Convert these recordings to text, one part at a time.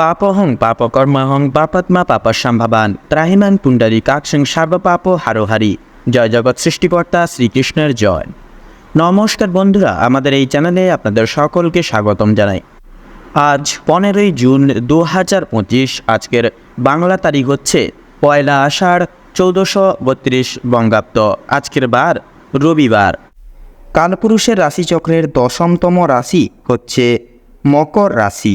পাপহং পাপকর্মহং পাপাত্মা পাপসম্ভবান ত্রাহিমান পুণ্ডরী কাক্ষং সর্বপাপ হারোহারি। জয় জগৎ সৃষ্টিকর্তা শ্রীকৃষ্ণের জয়। নমস্কার বন্ধুরা, আমাদের এই চ্যানেলে আপনাদের সকলকে স্বাগতম জানাই। আজ পনেরোই জুন দু হাজার পঁচিশ, আজকের বাংলা তারিখ হচ্ছে পয়লা আষাঢ় চৌদ্দশো বত্রিশ বঙ্গাব্দ। আজকের বার রবিবার। কালপুরুষের রাশিচক্রের দশমতম রাশি হচ্ছে মকর রাশি।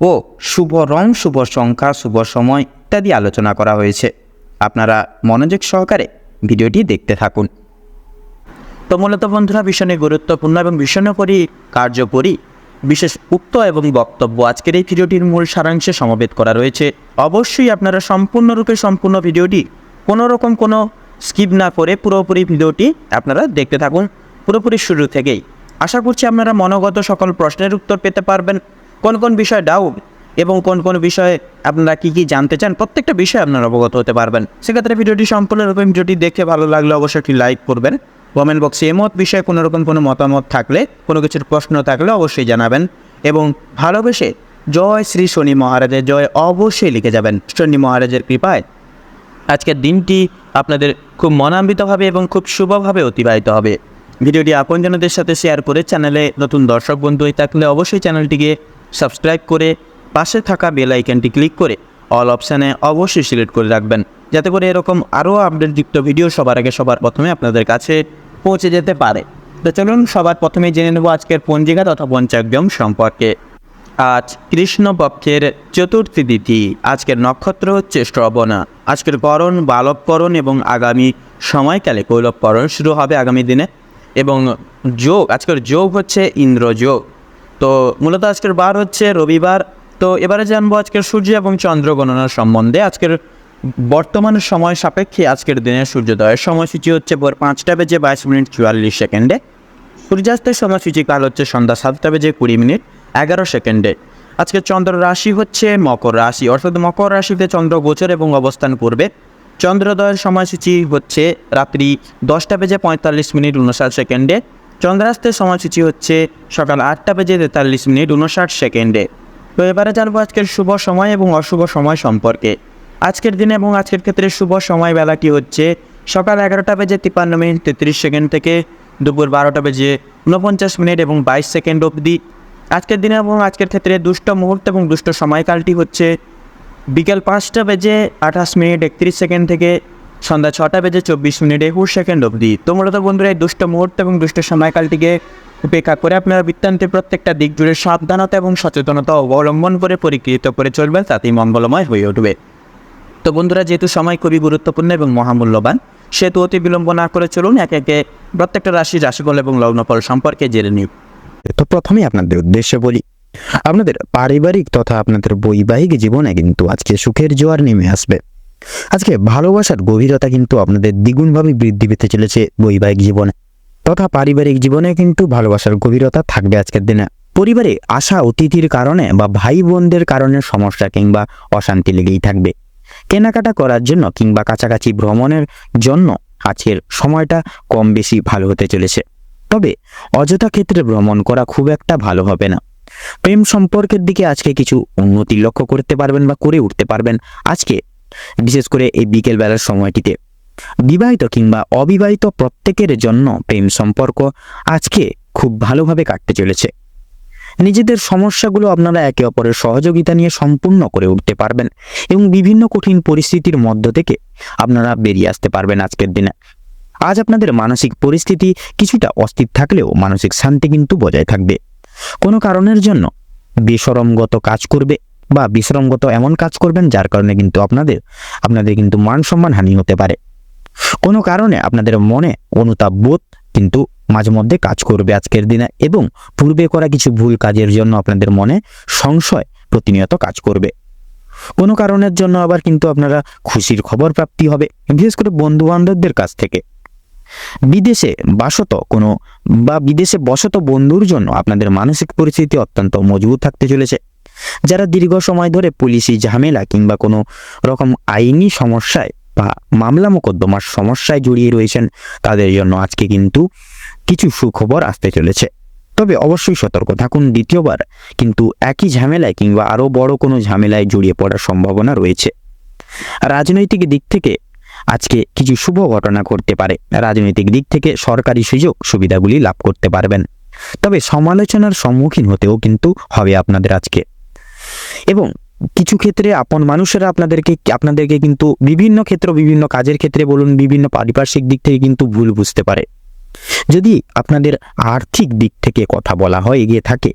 ও শুভ রং, শুভ সংখ্যা, শুভ সময় ইত্যাদি আলোচনা করা হয়েছে। আপনারা মনোযোগ সহকারে ভিডিওটি দেখতে থাকুন। তো মূলত বন্ধুরা ভীষণই গুরুত্বপূর্ণ এবং ভীষণোপরি কার্যকরী, বিশেষ উক্ত এবং বক্তব্য আজকের এই ভিডিওটির মূল সারাংশে সমবেত করা রয়েছে। অবশ্যই আপনারা সম্পূর্ণরূপে সম্পূর্ণ ভিডিওটি কোনো রকম কোনো স্কিপ না করে পুরোপুরি ভিডিওটি আপনারা দেখতে থাকুন। পুরোপুরি শুরু থেকেই। আশা করছি আপনারা মনোগত সকল প্রশ্নের উত্তর পেতে পারবেন। কোন কোন বিষয়ে ডাউট এবং কোন কোন বিষয়ে আপনারা কি কি জানতে চান, প্রত্যেকটা বিষয়ে আপনারা অবগত হতে পারবেন। সেক্ষেত্রে ভিডিওটি সম্পূর্ণরূপে ভিডিওটি দেখে ভালো লাগলে অবশ্যই একটি লাইক করবেন। কমেন্ট বক্সে এমত বিষয়ে কোনো রকম কোনো মতামত থাকলে, কোনো কিছুর প্রশ্ন থাকলে অবশ্যই জানাবেন এবং ভালোবেসে জয় শ্রী শনি মহারাজের জয় অবশ্যই লিখে যাবেন। শনি মহারাজের কৃপায় আজকের দিনটি আপনাদের খুব মনান্বিতভাবে এবং খুব শুভভাবে অতিবাহিত হবে। ভিডিওটি আপনজনদের সাথে শেয়ার করে চ্যানেলে নতুন দর্শক বন্ধু হয়ে থাকলে অবশ্যই চ্যানেলটিকে সাবস্ক্রাইব করে পাশে থাকা বেল আইকনটি ক্লিক করে অল অপশানে অবশ্যই সিলেক্ট করে রাখবেন, যাতে করে এরকম আরও আপডেটযুক্ত ভিডিও সবার আগে সবার প্রথমে আপনাদের কাছে পৌঁছে যেতে পারে। তো চলুন সবার প্রথমে জেনে নেব আজকের পঞ্জিকা তথা পঞ্চাগ্যম সম্পর্কে। আজ কৃষ্ণপক্ষের চতুর্থী তিথি, আজকের নক্ষত্র হচ্ছে শ্রবণা। আজকের করণ বালবকরণ এবং আগামী সময়কালে কৈলবকরণ শুরু হবে আগামী দিনে এবং যোগ, আজকের যোগ হচ্ছে ইন্দ্রযোগ। তো মূলত আজকের বার হচ্ছে রবিবার। তো এবারে জানব আজকের সূর্য এবং চন্দ্র গণনার সম্বন্ধে। আজকের বর্তমান সময় সাপেক্ষে আজকের দিনের সূর্যোদয়ের সময়সূচি হচ্ছে ভোর পাঁচটা বেজে বাইশ মিনিট চুয়াল্লিশ সেকেন্ডে। সূর্যাস্তের সময়সূচি কাল হচ্ছে সন্ধ্যা সাতটা বেজে কুড়ি মিনিট এগারো সেকেন্ডে। আজকে চন্দ্র রাশি হচ্ছে মকর রাশি। অর্থাৎ মকর রাশিতে চন্দ্র গোচর এবং অবস্থান করবে। চন্দ্রোদয়ের সময়সূচি হচ্ছে রাত্রি দশটা বেজে পঁয়তাল্লিশ মিনিট উনষাট সেকেন্ডে। চন্দ্রাস্তের সময়সূচি হচ্ছে সকাল আটটা বেজে তেতাল্লিশ মিনিট উনষাট সেকেন্ডে। তো এবারে জানব আজকের শুভ সময় এবং অশুভ সময় সম্পর্কে। আজকের দিনে এবং আজকের ক্ষেত্রে শুভ সময় বেলাটি হচ্ছে সকাল এগারোটা বেজে তিপ্পান্ন মিনিট তেত্রিশ সেকেন্ড থেকে দুপুর বারোটা বেজে ঊনপঞ্চাশ মিনিট এবং বাইশ সেকেন্ড অবধি। আজকের দিনে এবং আজকের ক্ষেত্রে দুষ্ট মুহূর্ত এবং দুষ্ট সময়কালটি হচ্ছে বিকেল পাঁচটা বেজে আঠাশ মিনিট একত্রিশ সেকেন্ড থেকে সন্ধ্যা ছটা বেজে চব্বিশ মিনিট একুশ সেকেন্ড অবধি। তো মূলত বন্ধুরা, এই দুষ্ট মুহূর্ত এবং দুষ্ট সময়কালটিকে উপেক্ষা করে আপনারা বৃত্তান্তের প্রত্যেকটা দিক জুড়ে সাবধানতা এবং সচেতনতা অবলম্বন করে পরিকৃত করে চলবেন, তাতেই মঙ্গলময় হয়ে উঠবে। তো বন্ধুরা, যেহেতু সময় খুবই গুরুত্বপূর্ণ এবং মহামূল্যবান, সেহেতু অতি বিলম্ব না করে চলুন একে একে প্রত্যেকটা রাশি, রাশিফল এবং লগ্নফল সম্পর্কে জেনে নিই। তো প্রথমেই আপনাদের উদ্দেশ্যে বলি, আপনাদের পারিবারিক তথা আপনাদের বৈবাহিক জীবনে কিন্তু আজকে সুখের জোয়ার নেমে আসবে। আজকে ভালোবাসার গভীরতা কিন্তু আপনাদের দ্বিগুণভাবে বৃদ্ধি পেতে চলেছে বৈবাহিক জীবনে তথা পারিবারিক জীবনে কিন্তু ভালোবাসার গভীরতা থাকবে আজকের দিনে। পরিবারে আসা অতিথির কারণে বা ভাই বোনদের কারণে সমস্যা কিংবা অশান্তি লেগেই থাকবে। কেনাকাটা করার জন্য কিংবা কাছাকাছি ভ্রমণের জন্য আজকের সময়টা কম বেশি ভালো হতে চলেছে। তবে অযথা ক্ষেত্রে ভ্রমণ করা খুব একটা ভালো হবে না। প্রেম সম্পর্কের দিকে আজকে কিছু উন্নতি লক্ষ্য করতে পারবেন বা করে উঠতে পারবেন। আজকে বিশেষ করে এই বিকেল বেলার সময়টিতে। বিবাহিত কিংবা অবিবাহিত প্রত্যেকের জন্য প্রেম সম্পর্ক আজকে খুব ভালোভাবে কাটতে চলেছে। নিজেদের সমস্যাগুলো আপনারা একে অপরের সহযোগিতা নিয়ে সম্পূর্ণ করে উঠতে পারবেন এবং বিভিন্ন কঠিন পরিস্থিতির মধ্য থেকে আপনারা বেরিয়ে আসতে পারবেন আজকের দিনে। আজ আপনাদের মানসিক পরিস্থিতি কিছুটা অস্থির থাকলেও মানসিক শান্তি কিন্তু বজায় থাকবে। কোনো কারণের জন্য বেসরমগত কাজ করবে বা বিশ্রমগত এমন কাজ করবেন যার কারণে কিন্তু আপনাদের আপনাদের কিন্তু মান সম্মান হানি হতে পারে। কোনো কারণে আপনাদের মনে অনুতাপ বোধ কিন্তু মাঝে মধ্যে কাজ করবে আজকের দিনে এবং পূর্বে করা কিছু ভুল কাজের জন্য আপনাদের মনে সংশয় প্রতিনিয়ত কাজ করবে। কোনো কারণের জন্য আবার কিন্তু আপনারা খুশির খবর প্রাপ্তি হবে, বিশেষ করে বন্ধু বান্ধবদের কাছ থেকে। বিদেশে বাসত কোনো বা বিদেশে বসত বন্ধুর জন্য আপনাদের মানসিক পরিস্থিতি অত্যন্ত মজবুত থাকতে চলেছে। যারা দীর্ঘ সময় ধরে পুলিশি ঝামেলা কিংবা কোনো রকম আইনি সমস্যায় বা মামলা মোকদ্দমার সমস্যায় জড়িয়ে রয়েছেন, তাদের জন্য আজকে কিন্তু কিছু সুখবর আসতে চলেছে। তবে অবশ্যই সতর্ক থাকুন, দ্বিতীয়বার কিন্তু একই ঝামেলায় কিংবা আরও বড় কোনো ঝামেলায় জড়িয়ে পড়ার সম্ভাবনা রয়েছে। রাজনৈতিক দিক থেকে আজকে কিছু শুভ ঘটনা ঘটতে পারে। রাজনৈতিক দিক থেকে সরকারি সুযোগ সুবিধাগুলি লাভ করতে পারবেন। তবে সমালোচনার সম্মুখীন হতেও কিন্তু হবে আপনাদের আজকে। এবং কিছু ক্ষেত্রে আপন মানুষেরা আপনাদেরকে আপনাদেরকে কিন্তু বিভিন্ন ক্ষেত্র, বিভিন্ন কাজের ক্ষেত্রে বলুন, বিভিন্ন পারিপার্শ্বিক দিক থেকে কিন্তু ভুল বুঝতে পারে। যদি আপনাদের আর্থিক দিক থেকে কথা বলা হয়, এগিয়ে থাকে,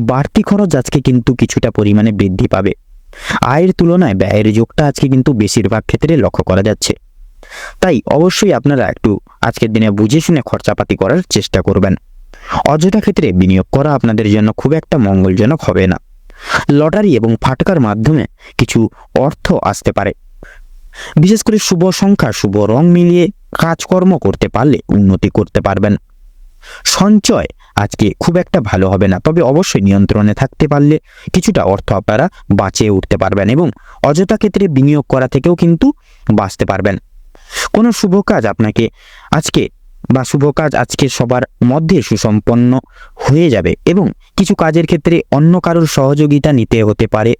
বাড়তি খরচ আজকে কিন্তু কিছুটা পরিমাণে বৃদ্ধি পাবে। আয়ের তুলনায় ব্যয়ের যোগটা আজকে কিন্তু বেশিরভাগ ক্ষেত্রে লক্ষ্য করা যাচ্ছে। তাই অবশ্যই আপনারা একটু আজকের দিনে বুঝে শুনে খরচাপাতি করার চেষ্টা করবেন। অযথা ক্ষেত্রে বিনিয়োগ করা আপনাদের জন্য খুব একটা মঙ্গলজনক হবে না। লটারি এবং ফাটকার মাধ্যমে কিছু অর্থ আসতে পারে। বিশেষ করে শুভ সংখ্যা, শুভ রং মিলিয়ে কাজকর্ম করতে পারলে উন্নতি করতে পারবেন। সঞ্চয় আজকে খুব একটা ভালো হবে না, তবে অবশ্যই নিয়ন্ত্রণে থাকতে পারলে কিছুটা অর্থ আপনারা বাঁচিয়ে উঠতে পারবেন এবং অযথা ক্ষেত্রে বিনিয়োগ করা থেকেও কিন্তু বাঁচতে পারবেন। কোনো শুভ কাজ আপনাকে আজকে বা শুভ কাজ আজকে সবার মধ্যে সুসম্পন্ন হয়ে যাবে এবং কিছু কাজের ক্ষেত্রে অন্য কারোর সহযোগিতা নিতে হতে পারে।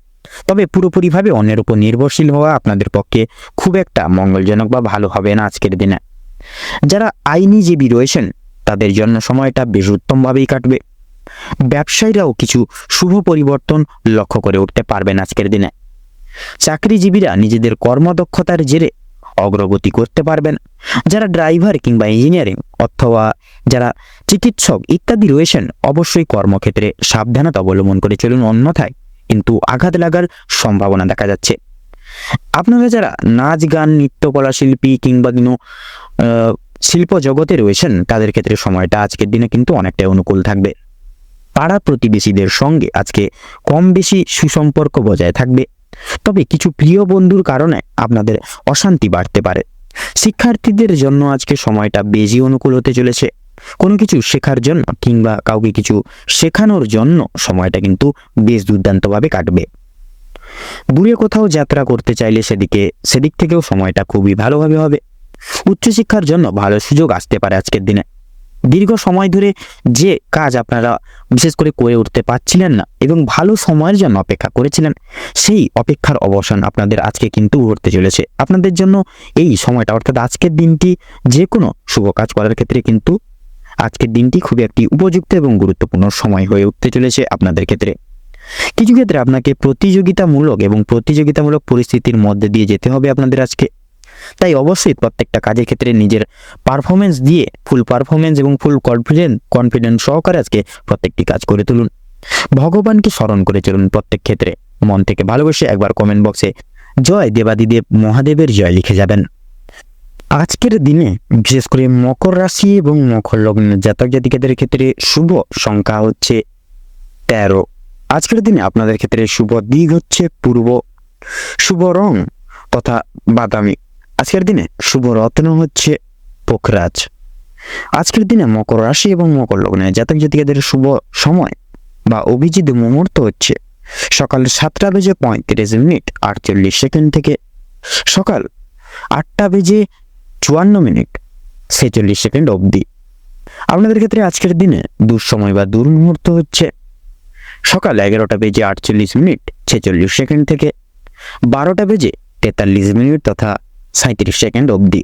তবে পুরোপুরিভাবে অন্যের উপর নির্ভরশীল হওয়া আপনাদের পক্ষে খুব একটা মঙ্গলজনক বা ভালো হবে না আজকের দিনে। যারা আইনিজীবী রয়েছেন, তাদের জন্য সময়টা বেশ উত্তমভাবেই কাটবে। ব্যবসায়ীরাও কিছু শুভ পরিবর্তন লক্ষ্য করে উঠতে পারবেন আজকের দিনে। চাকরিজীবীরা নিজেদের কর্মদক্ষতার জেরে অগ্রগতি করতে পারবেন। যারা ড্রাইভার কিংবা ইঞ্জিনিয়ারিং অথবা যারা চিকিৎসক ইত্যাদি রয়েছেন, অবশ্যই কর্মক্ষেত্রে সাবধানতা অবলম্বন করে চলুন। অন্যথায় কিন্তু আঘাত লাগার সম্ভাবনা দেখা যাচ্ছে। আপনারা যারা নাচ, গান, নৃত্যকলা শিল্পী কিংবা কোনো শিল্প জগতে রয়েছেন, তাদের ক্ষেত্রে সময়টা আজকের দিনে কিন্তু অনেকটাই অনুকূল থাকবে। পাড়া প্রতিবেশীদের সঙ্গে আজকে কম বেশি সুসম্পর্ক বজায় থাকবে। তবে কিছু প্রিয় বন্ধুর কারণে আপনাদের অশান্তি বাড়তে পারে। শিক্ষার্থীদের জন্য আজকে সময়টা বেশি অনুকূল হতে চলেছে। কোনো কিছু শেখার জন্য কিংবা কাউকে কিছু শেখানোর জন্য সময়টা কিন্তু বেশ দুর্দান্তভাবে কাটবে। দূরে কোথাও যাত্রা করতে চাইলে সেদিকে, সেদিক থেকেও সময়টা খুবই ভালোভাবে হবে। উচ্চশিক্ষার জন্য ভালো সুযোগ আসতে পারে আজকের দিনে। দীর্ঘ সময় ধরে যে কাজ আপনারা বিশেষ করে করে উঠতে পারছিলেন না এবং ভালো সময়ের জন্য অপেক্ষা করেছিলেন, সেই অপেক্ষার অবসান আপনাদের আজকে কিন্তু ঘটতে চলেছে। আপনাদের জন্য এই সময়টা, অর্থাৎ আজকের দিনটি যে কোনো শুভ কাজ করার ক্ষেত্রে কিন্তু আজকের দিনটি খুবই একটি উপযুক্ত এবং গুরুত্বপূর্ণ সময় হয়ে উঠতে চলেছে আপনাদের ক্ষেত্রে। কিছু ক্ষেত্রে আপনাকে প্রতিযোগিতামূলক এবং প্রতিযোগিতামূলক পরিস্থিতির মধ্যে দিয়ে যেতে হবে আপনাদের আজকে। তাই অবশ্যই প্রত্যেকটা কাজের ক্ষেত্রে নিজের পারফরমেন্স দিয়ে ফুল পারফরমেন্স এবং ফুল কনফিডেন্ট কনফিডেন্স সহকারে আজকে প্রত্যেকটি কাজ করে তুলুন। ভগবানকে স্মরণ করে চলুন প্রত্যেক ক্ষেত্রে। মন থেকে ভালোবেসে একবার কমেন্ট বক্সে জয় দেবাদিদেব মহাদেবের জয় লিখে যাবেন। আজকের দিনে বিশেষ করে মকর রাশি এবং মকর লগ্নের জাতক জাতিকাদের ক্ষেত্রে শুভ সংখ্যা হচ্ছে তেরো। আজকের দিনে আপনাদের ক্ষেত্রে শুভ দিক হচ্ছে পূর্ব। শুভ রং তথা বাদামি। আজকের দিনে শুভ রত্ন হচ্ছে পোখরাজ। আজকের দিনে মকর রাশি এবং মকর লগ্নে জাতক জাতিকাদের শুভ সময় বা অভিজিৎ মুহূর্ত হচ্ছে সকাল সাতটা বেজে পঁয়ত্রিশ মিনিট আটচল্লিশ সেকেন্ড থেকে সকাল আটটা বেজে চুয়ান্ন মিনিট ছেচল্লিশ সেকেন্ড অবধি। আপনাদের ক্ষেত্রে আজকের দিনে দুঃসময় বা দুর্মুহূর্ত হচ্ছে সকাল এগারোটা বেজে আটচল্লিশ মিনিট ছেচল্লিশ সেকেন্ড থেকে বারোটা বেজে তেতাল্লিশ মিনিট তথা সাঁত্রিশ সেকেন্ড অবধি।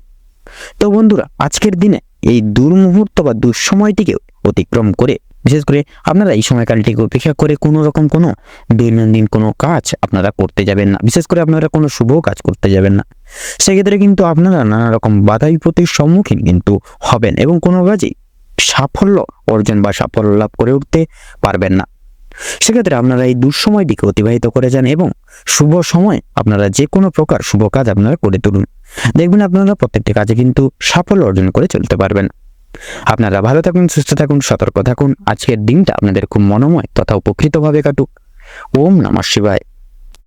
তো বন্ধুরা, আজকের দিনে এই দুর্মুহূর্ত বা দুঃসময়টিকে অতিক্রম করে, বিশেষ করে আপনারা এই সময়কালটিকে উপেক্ষা করে কোনো রকম কোনো দৈনন্দিন কোনো কাজ আপনারা করতে যাবেন না। বিশেষ করে আপনারা কোনো শুভ কাজ করতে যাবেন না। সেক্ষেত্রে কিন্তু আপনারা নানা রকম বাধা বিপত্তির সম্মুখীন কিন্তু হবেন এবং কোনো কাজেই সাফল্য অর্জন বা সাফল্য লাভ করে উঠতে পারবেন না। সেক্ষেত্রে আপনারা এই দুঃসময়টিকে অতিবাহিত করে যান এবং শুভ সময় আপনারা যে কোনো প্রকার শুভ কাজ আপনারা করে তুলুন। দেখবেন আপনারা প্রত্যেকটি কাজে কিন্তু সাফল্য অর্জন করে চলতে পারবেন। আপনারা ভালো থাকুন, সুস্থ থাকুন, সতর্ক থাকুন। আজকের দিনটা আপনাদের খুব মনোময় তথা উপকৃতভাবে কাটুক। ওম নমঃ শিবায়।